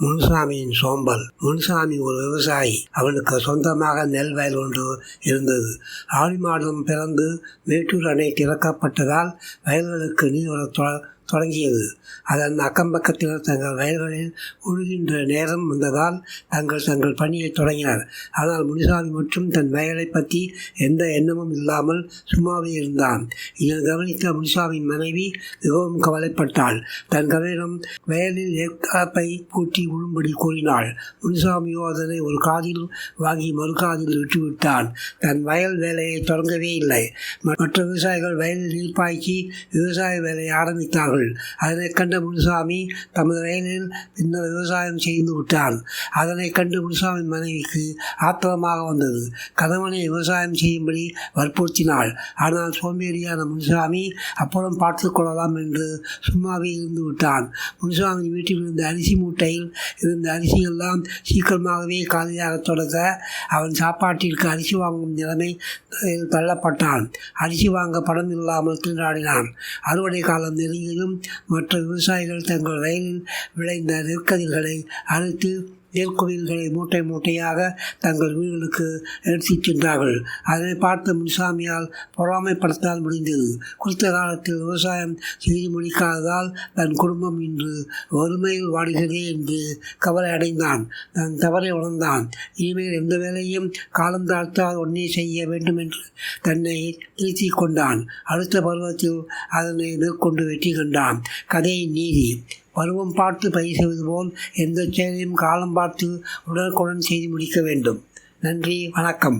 முனுசாமியின் சோம்பல். முனுசாமி ஒரு விவசாயி. அவனுக்கு சொந்தமாக நெல் வயல் ஒன்று இருந்தது. ஆடி மாதம் பிறந்து மேட்டூர் அணை திறக்கப்பட்டதால் வயல்களுக்கு நீர் தொடங்கியது. அதன் அக்கம்பக்கத்தில் தங்கள் வயல்களில் உழுகின்ற நேரம் வந்ததால் தங்கள் தங்கள் பணியை தொடங்கினர். ஆனால் முனிசாமி மட்டும் தன் வயலை பற்றி எந்த எண்ணமும் இல்லாமல் சும்மாவே இருந்தான். இதை கவனித்த முனிசாமியின் மனைவி மிகவும் கவலைப்பட்டாள். தன் கவனம் வயலில் ஏற்காப்பை பூட்டி உழும்படி கூறினாள். முனிசாமியோ அதனை ஒரு காதில் வாங்கி மறு காதில் விட்டுவிட்டான். தன் வயல் வேலையை தொடங்கவே இல்லை. மற்ற விவசாயிகள் வயலில் நீர் பாய்ச்சி விவசாய வேலையை ஆரம்பித்தார்கள். அதனைக் கண்ட முனுசாமி தமது வயலில் பின்னர் விவசாயம் செய்து விட்டான். அதனைக் கண்டு முனுசாமி மனைவிக்கு ஆத்திரமாக வந்தது. கணவனை விவசாயம் செய்யும்படி வற்புறுத்தினாள். ஆனால் சோம்பேறியான முனுசாமி அப்புறம் பார்த்து கொள்ளலாம் என்று சும்மாவே இருந்து விட்டான். முனுசாமி வீட்டில் இருந்த அரிசி மூட்டையில் இருந்த அரிசியெல்லாம் சீக்கிரமாகவே காலியாக தொடங்க அவன் சாப்பாட்டிற்கு அரிசி வாங்கும் நிலைமை தள்ளப்பட்டான். அரிசி வாங்க பணம் இல்லாமல் திண்டாடினான். அறுவடை காலம் நெருங்கியதும் மற்ற விவசாயிகள் தங்கள் வயலில் விளைந்த நெற்கதிர்களை அறுத்து நெல்குவில்களை மூட்டை மூட்டையாக தங்கள் வீடுகளுக்கு எடுத்துச் சென்றார்கள்? அதனை பார்த்த முன்சாமியால் பொறாமைப்படுத்தால் முடிந்தது. குறித்த காலத்தில் விவசாயம் செய்து முடிக்காததால் தன் குடும்பம் இன்று வறுமையில் வாடுகிறதே என்று கவலை அடைந்தான். தன் தவறை உணர்ந்தான். இனிமேல் எந்த வேலையும் காலம் தாழ்த்தால் ஒன்றே செய்ய வேண்டும் என்று தன்னை திருத்திக் கொண்டான். அடுத்த பருவத்தில் அதனை மேற்கொண்டு வெற்றி கண்டான். கதையின் நீதி. பருவம் பார்த்து பயிர் செய்வது போல் எந்த செயலையும் காலம் பார்த்து உடனுக்குடன் செய்து முடிக்க வேண்டும். நன்றி வணக்கம்.